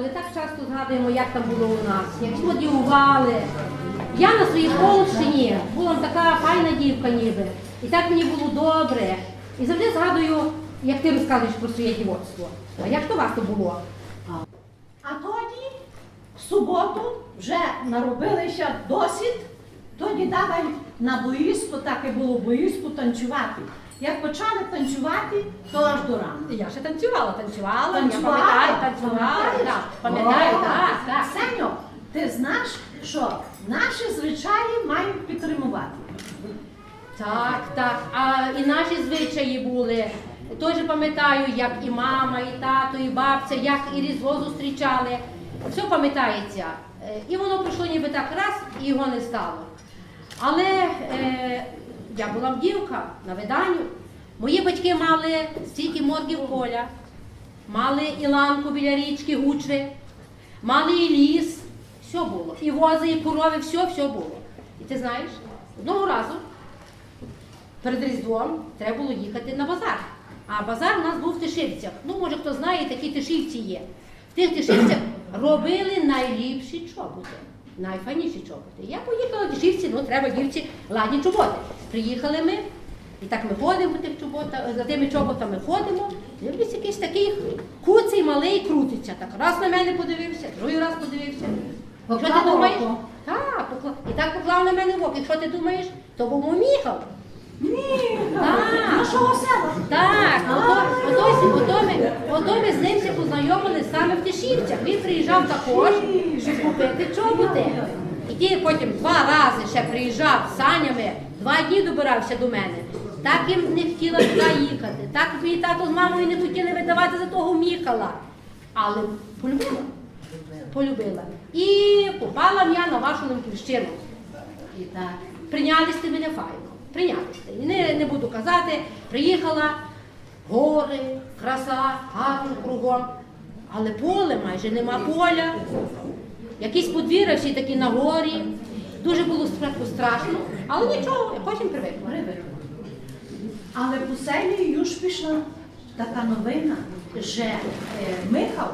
але так часто згадуємо, як там було у нас, як сподівували. Я на своїй Полщині була така файна дівка ніби. І так мені було добре. І завжди згадую, як ти розказуєш про своє дівоцтво. А як то вас то було? А тоді, в суботу, вже наробилися досвід, тоді давай на боїску, так і було боїску танцювати. Як почали танцювати, то аж до рана. Я ще танцювала, танцювала, я Танцювала? пам'ятаю, танцювала. Так, пам'ятаю, так, так. Ксеньо, ти знаєш, що наші звичаї мають підтримувати. Так, так. А і наші звичаї були. Теж пам'ятаю, як і мама, і тато, і бабця, як і Різдво зустрічали. Все пам'ятається. Е, І воно пройшло ніби так раз, і його не стало. Але е, я була дівка на виданню. Мої батьки мали стільки моргів поля, мали і ланку біля річки Гучви, мали і ліс, все було. І вози, і корови, все, все було. І ти знаєш, одного разу перед Різдвом треба було їхати на базар. А базар у нас був в Тишівцях. Ну, може, хто знає, такі Тишівці є. В тих Тишівцях робили найліпші чоботи, найфайніші чоботи. Я поїхала в Тишівці, ну треба дівці ладні чоботи. Приїхали ми, і так ми ходимо тих чоботах, за тими чоботами ходимо. Дивлюсь, якийсь такий куций малий крутиться. Так раз на мене подивився, другий раз подивився. Якщо ти думаєш, так, покла... і так поклав на мене в око. Якщо ти думаєш, то був міхав. Ні, нашого села. Ми, з ним познайомилися саме в Тишівцях. Він приїжджав також, щоб купити чоботи. І ті потім два рази ще приїжджав санями, два дні добирався до мене. Так їм не хотіла туди їхати. Так мій тато з мамою не хотіли видавати за того міхала. Але полюбила. Полюбила. І попала я на вашу Лемківщину. І так, прийняли мене файно. Прийняли сте. І не, не буду казати, приїхала, гори, краса, гарно кругом. Але поле майже нема поля. Якісь подвір'я всі такі на горі. Дуже було спочатку страшно, але нічого, потім привикла. Але по селі юж пішла така новина, що е, Михал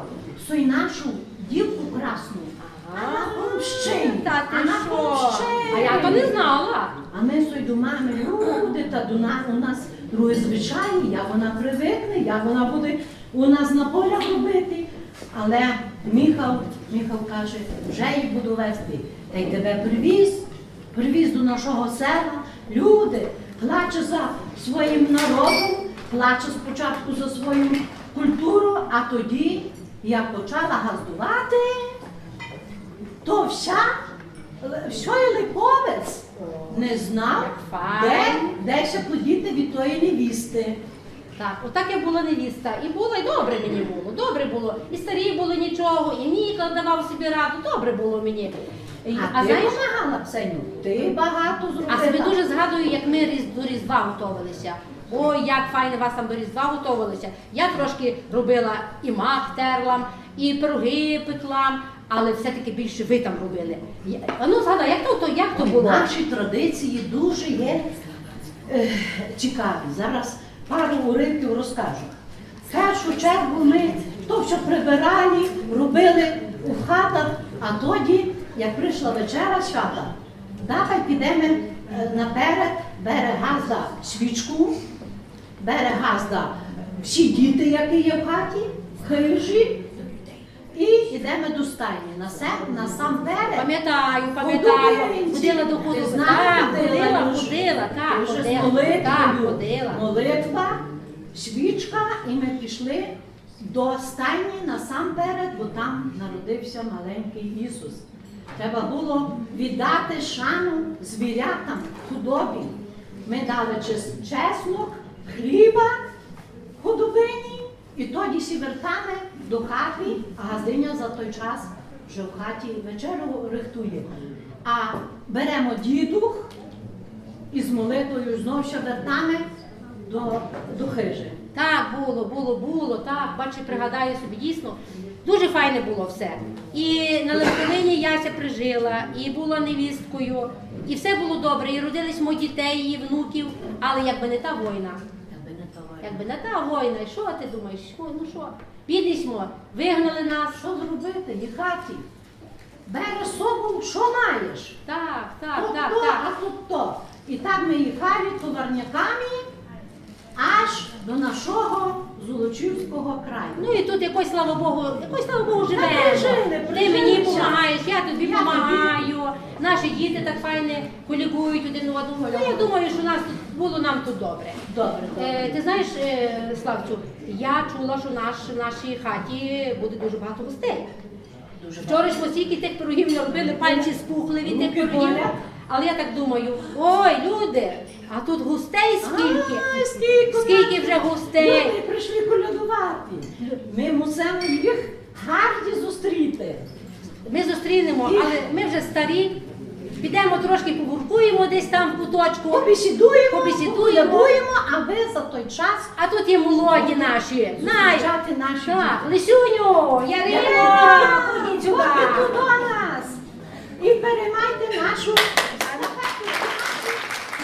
свою нашу дівку красну, а на а на. А я то не знала. А ми сой до мами, люди, та до нас, у нас друге звичайні, як вона привикне, як вона буде у нас на полях робити. Але Міхал, Міхал каже, вже їх буду вести. Та й тебе привіз, привіз до нашого села. Люди плаче за своїм народом, плаче спочатку за свою культуру, а тоді, як почала газдувати, то вся, всій Липовець не знав, де, де ще подіти від тої невісти. Так, отак я була невіста. І було, і добре мені було. Добре було. І старі були нічого, і Міка давав собі раду. Добре було мені. І- А, ти знаєш, допомагала Ксеню? Ти багато зробила. а себе дуже згадую, як ми різ- до Різдва готувалися. Ой, як файно вас там до Різдва готувалися. Я трошки робила і мах терла, і пироги пекла, але все-таки більше ви там робили. А ну згадай, як то, то, як то було? Наші традиції дуже є е, цікаві. Зараз пару уривків розкажу. В першу чергу ми то, що прибирали, робили у хатах, а тоді, як прийшла вечера свята, давай підемо е, наперед, бере газда свічку, бере газда всі діти, які є в хаті, хижі, йдемо до стайні. На, сам, на сам перед. Пам'ятаю, пам'ятаю. Ходила до ходу. Так, ходила, ходила, так, ходила. Так, ходила. Молитва, свічка, і ми пішли до стайні насамперед, бо там народився маленький Ісус. Треба було віддати шану звірятам, худобі. Ми дали чес- чеснок, хліба худобині, і тоді сі вертали до хати, а газиня за той час вже в хаті вечерю рихтує. А беремо дідух і з молитвою знов ще вертами до, до хижі. Так, було, було, було, так, бачу, пригадаю собі дійсно. Дуже файне було все. І на Левковині Яся прижила, і була невісткою, і все було добре, і родились мої дітей, і внуків, але якби не та війна, якби не та війна, і що ти думаєш? Що, ну що? Підіймо, вигнали нас. Що зробити? І хаті. Береш собою, що маєш? Так, так, Тут так, то, так. а тут то. І так ми їхали товарняками аж до нашого Золочівського краю. Ну і тут якось, слава Богу, якось, слава Богу, живемо. прожили, Ти мені допомагаєш, я тобі Я допомагаю. Наші діти так файно колігують один одного. Ну, я думаю, що нас тут було нам тут добре. Добре, Е, добре. ти знаєш, е, Славцю, я чула, що наш, в нашій хаті буде дуже багато гостей. Дуже Вчора ж стільки тих пирогів не робили, пальці спухли від тих пирогів. Але я так думаю, ой, люди, а тут гостей скільки? Ай, скільки, Скільки вже гостей? Люди прийшли колядувати. Ми мусимо їх гарді зустріти. Ми зустрінемо, але ми вже старі. Підемо трошки погуркуємо десь там в куточку. Побесідуємо, Побесідуємо. а ви за той час А тут є молоді наші. Зустрічати наші Так, діти. Лисюню, Ярино, ходіть сюди. До нас і переймайте нашу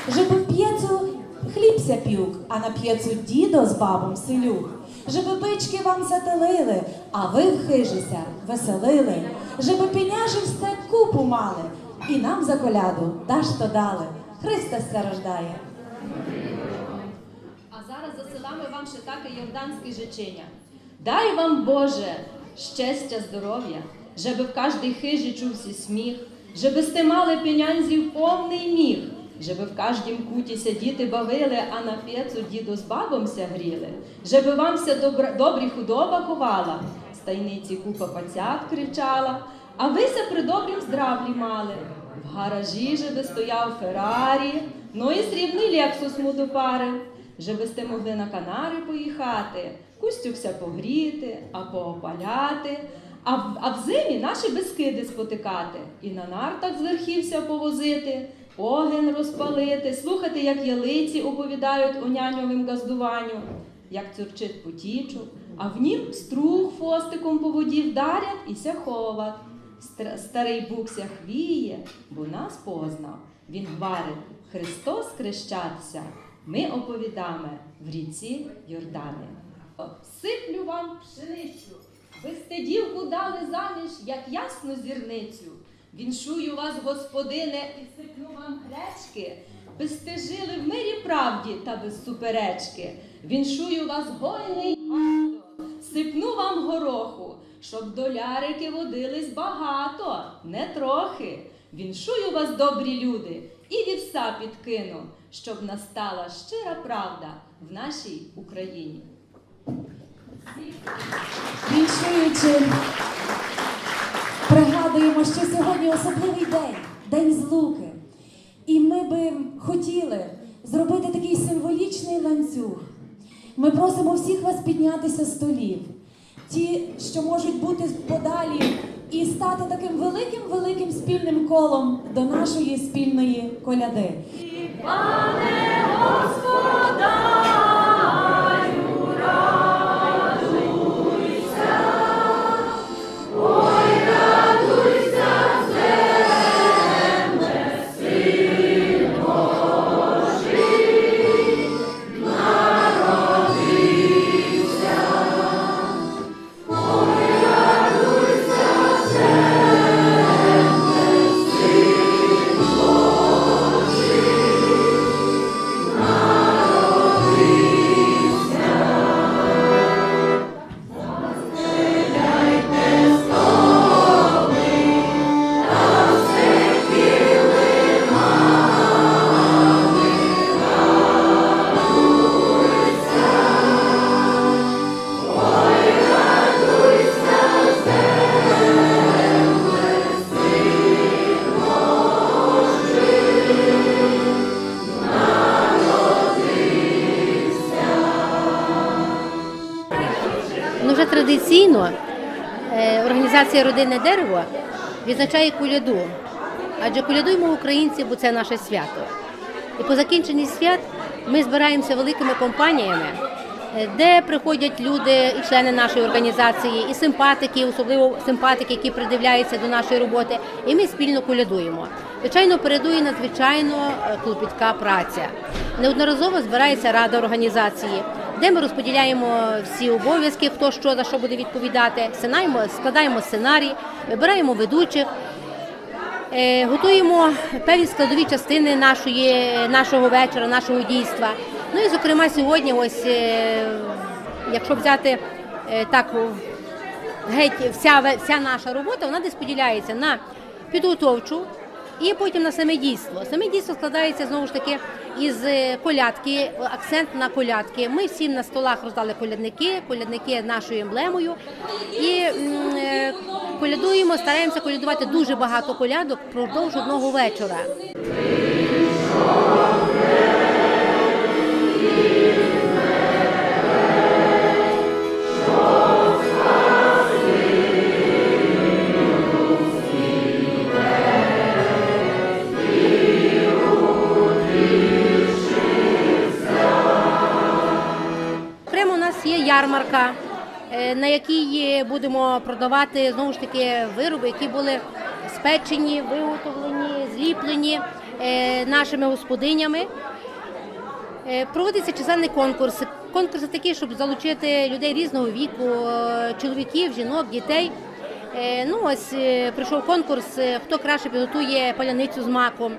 Żeby piecu chlіб ся пюк, а на п'єцу дідо з бабом селюх. Żeby бички вам зателили, а ви в хижися веселили. Żeby пеняжився купу мали, і нам за коляду даш то дали. Христос ся рождає. А зараз засилamy вам ще таке йорданське жичення. Дай вам Боже щастя, здоров'я, żeby в кожній хижі чувся сміх, żeby сте мали пенянзів повний міг, żeby в кожнім куті ся діти бавили, а на п'єцу діду з бабом ся гріли, żeby вам ся добра, добрі худоба ховала, стайниці купа пацят кричала, а ви ся при добрім здравлі мали. В гаражі żeby стояв Феррарі, ну і срібний Лексус му до пари. Сте могли на Канари поїхати, кустюкся погріти, а поопаляти, а в, а в зимі наші безкиди спотикати, і на нартах з верхівся повозити, огін розпалити, слухати, як ялиці оповідають о няньовім газдуванню, як цюрчить потічу, а в нім струг фостиком по воді вдарять і ся. Стар- Старий букся хвіє, бо нас познав. Він говорить, Христос хрещатися, ми оповідаме в ріці Йордани. Сиплю вам пшеницю, ви сте дівку дали заміж, як ясну зірницю. Віншую вас, господине, і сипну вам гречки, би сте жили в мирі правді та без суперечки. Віншую вас гойний сипну вам гороху, щоб долярики водились багато, не трохи. Віншую вас, добрі люди, і вівса підкину, щоб настала щира правда в нашій Україні. Віншуючи, пригадуємо, що сьогодні особливий день, день злуки. І ми би хотіли зробити такий символічний ланцюг. Ми просимо всіх вас піднятися з столів, ті, що можуть бути подалі, і стати таким великим великим спільним колом до нашої спільної коляди. Ну організація Родинне дерево відзначає куляду. Адже колядуємо українці, бо це наше свято. І по закінченні свят ми збираємося великими компаніями, е, де приходять люди і члени нашої організації, і симпатики, особливо симпатики, які придивляються до нашої роботи, і ми спільно колядуємо. Звичайно, передує надзвичайно е, клопітка праця. Неодноразово збирається рада організації, де ми розподіляємо всі обов'язки, хто що за що буде відповідати, складаємо сценарій, вибираємо ведучих. Е, Готуємо певні складові частини нашої, нашого вечора, нашого дійства. Ну і зокрема сьогодні, ось е, якщо взяти е, так геть вся, вся наша робота, вона десь поділяється на підготовчу і потім на саме дійство. Саме дійство складається знову ж таки із е, колядки, акцент на колядки. Ми всім на столах роздали колядники, колядники нашою емблемою. І е, колядуємо, стараємося колядувати дуже багато колядок впродовж одного вечора. Є ярмарка, е, на якій будемо продавати знову ж таки вироби, які були спечені, виготовлені, зліплені е, нашими господинями. Е, Проводиться чисельний конкурс. Конкурси такі, щоб залучити людей різного віку, чоловіків, жінок, дітей. Ну ось прийшов конкурс, хто краще підготує паляницю з маком.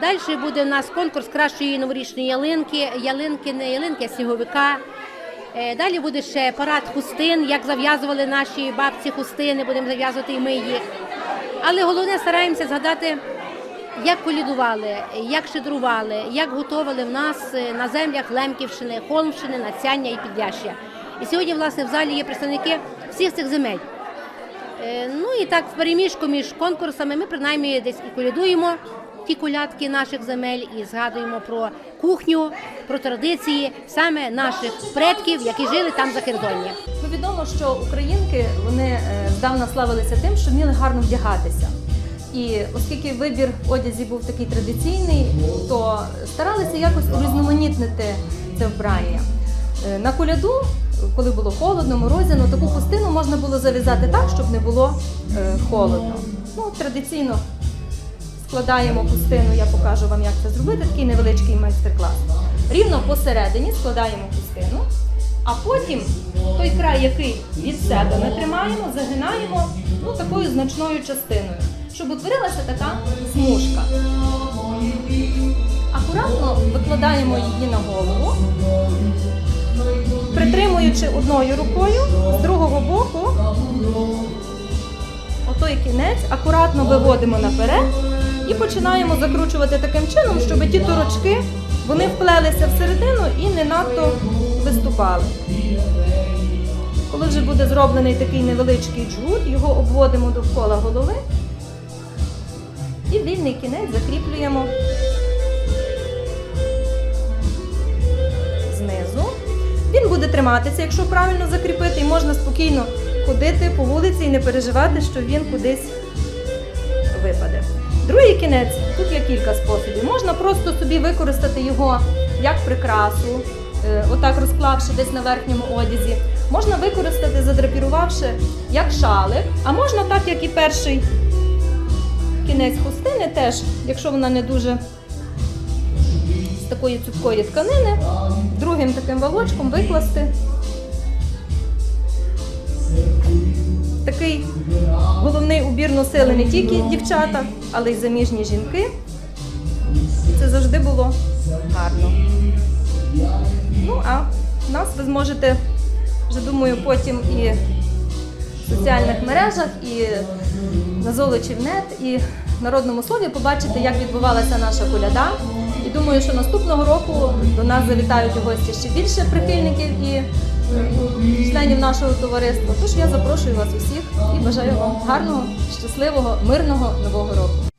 Далі буде у нас конкурс кращої новорічної ялинки, ялинки не ялинки, а сніговика. Е, Далі буде ще парад хустин, як зав'язували наші бабці хустини, будемо зав'язувати і ми їх. Але головне стараємося згадати, як колідували, як щедрували, як готували в нас е, на землях Лемківщини, Холмщини, Нацяння і Підлящя. І сьогодні, власне, в залі є представники всіх цих земель. Е, Ну і так в переміжку між конкурсами ми принаймні десь і колядуємо ті колядки наших земель і згадуємо про кухню, про традиції саме наших предків, які жили там за кордоні. Ну, відомо, що українки вони е, здавна славилися тим, що вміли гарно вдягатися. І оскільки вибір одязі був такий традиційний, то старалися якось урізноманітнити це вбрання. Е, На коляду, коли було холодно, морозяно, таку хустину можна було зав'язати так, щоб не було е, холодно. Ну, традиційно складаємо хустину, я покажу вам, як це зробити, такий невеличкий майстер-клас. Рівно посередині складаємо хустину, а потім той край, який від себе ми тримаємо, загинаємо ну, такою значною частиною, щоб утворилася така смужка. Акуратно викладаємо її на голову, притримуючи одною рукою, з другого боку отой кінець акуратно виводимо наперед і починаємо закручувати таким чином, щоб ті торочки вони вплелися всередину і не надто виступали. Коли вже буде зроблений такий невеличкий джгут, його обводимо довкола голови і вільний кінець закріплюємо знизу. Він буде триматися, якщо правильно закріпити, і можна спокійно ходити по вулиці і не переживати, що він кудись випаде. Другий кінець, тут є кілька способів. Можна просто собі використати його як прикрасу, е, отак розклавши десь на верхньому одязі. Можна використати, задрапірувавши як шалик, а можна так, як і перший кінець хустини, теж, якщо вона не дуже з такої цупкої тканини, другим таким волочком викласти такий головний убір носили не тільки дівчата, але й заміжні жінки. Це завжди було гарно. Ну, а нас ви зможете, вже думаю, потім і в соціальних мережах, і на Золочівнет, і в народному слові побачити, як відбувалася наша коляда. І думаю, що наступного року до нас завітають у гості ще більше прихильників і членів нашого товариства. Тож я запрошую вас усіх і бажаю вам гарного, щасливого, мирного нового року.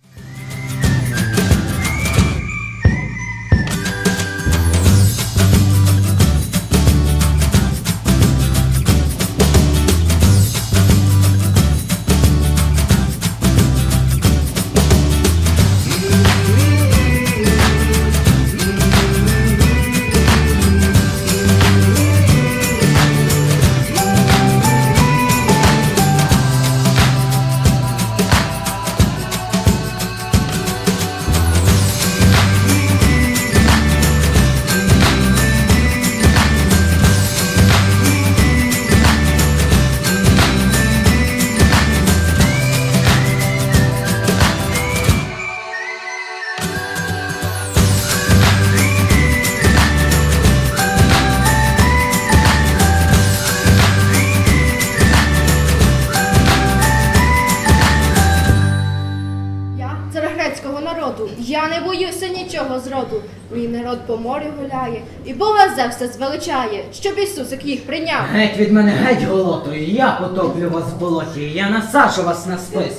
Народ гуляє, і Бога Зевса звеличає, щоб Ісусик їх прийняв. Геть від мене, геть голотою, я потоплю вас в болоті, я насажу вас на спис.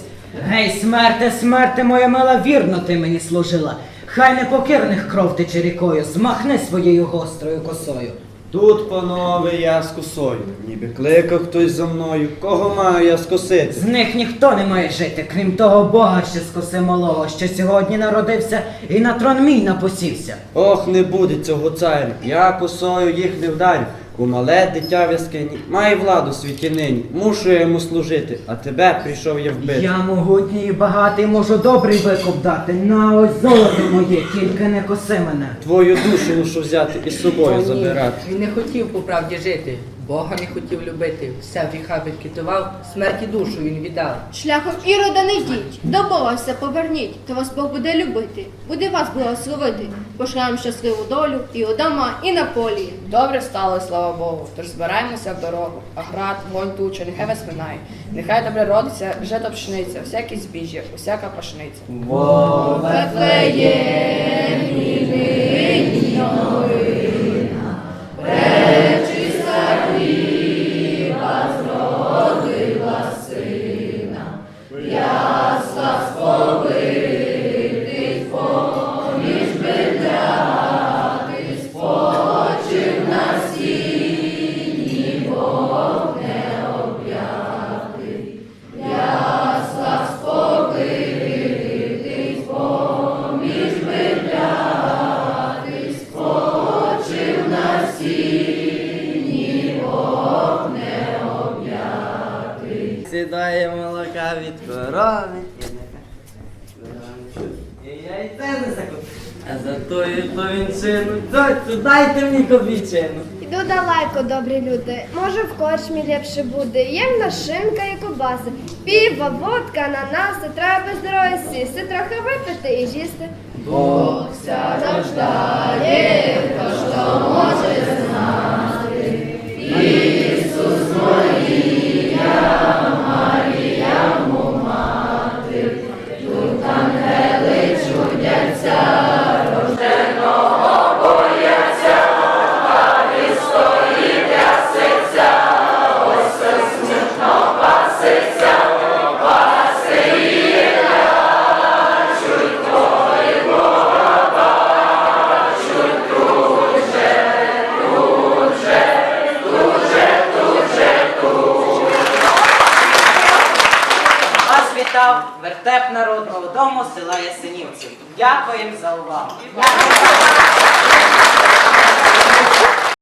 Гей, смерте, смерте, моя мила, вірно ти мені служила. Хай непокірних кров тече рікою, змахни своєю гострою косою. Тут, панове, я з косою, ніби кликав хтось за мною, кого маю я скосити? З них ніхто не має жити, крім того Бога що скоси малого, що сьогодні народився і на трон мій напосівся. Ох, не буде цього царя. я косою їх не вдарю. У мале дитя в яскині, має владу світі нині, мушу я йому служити, а тебе прийшов я вбити. Я могутній і багатий, можу добрий викуп дати. На ось золото моє, тільки не коси мене. Твою душу мушу взяти і з собою забирати. Він не хотів по правді жити, Бога не хотів любити, все в гріха відкидував, смерті душу він віддав. Шляхом ірода не йдіть, до Бога все поверніть, то вас Бог буде любити, буде вас благословити. Пошле щасливу долю і удома, і на полі. Добре стало, слава Богу, тож збираємося в дорогу, а град, вогонь туча, нехай вас минає. Нехай добре родиться, жито пшениця, всяке збіжжя, усяка пашниця. Сідає від корови. І яйце не закупить. А за тою повінчину, доцю, дайте мені копійчину. Іду далеко, добрі люди. Може, в корчмі ліпше буде. Є в нас шинка і кобаси. Піва, водка, ананаси, треба без дороги сісти, трохи випити і з'їсти. Бог ся рождає, хто що може Дякуємо за увагу.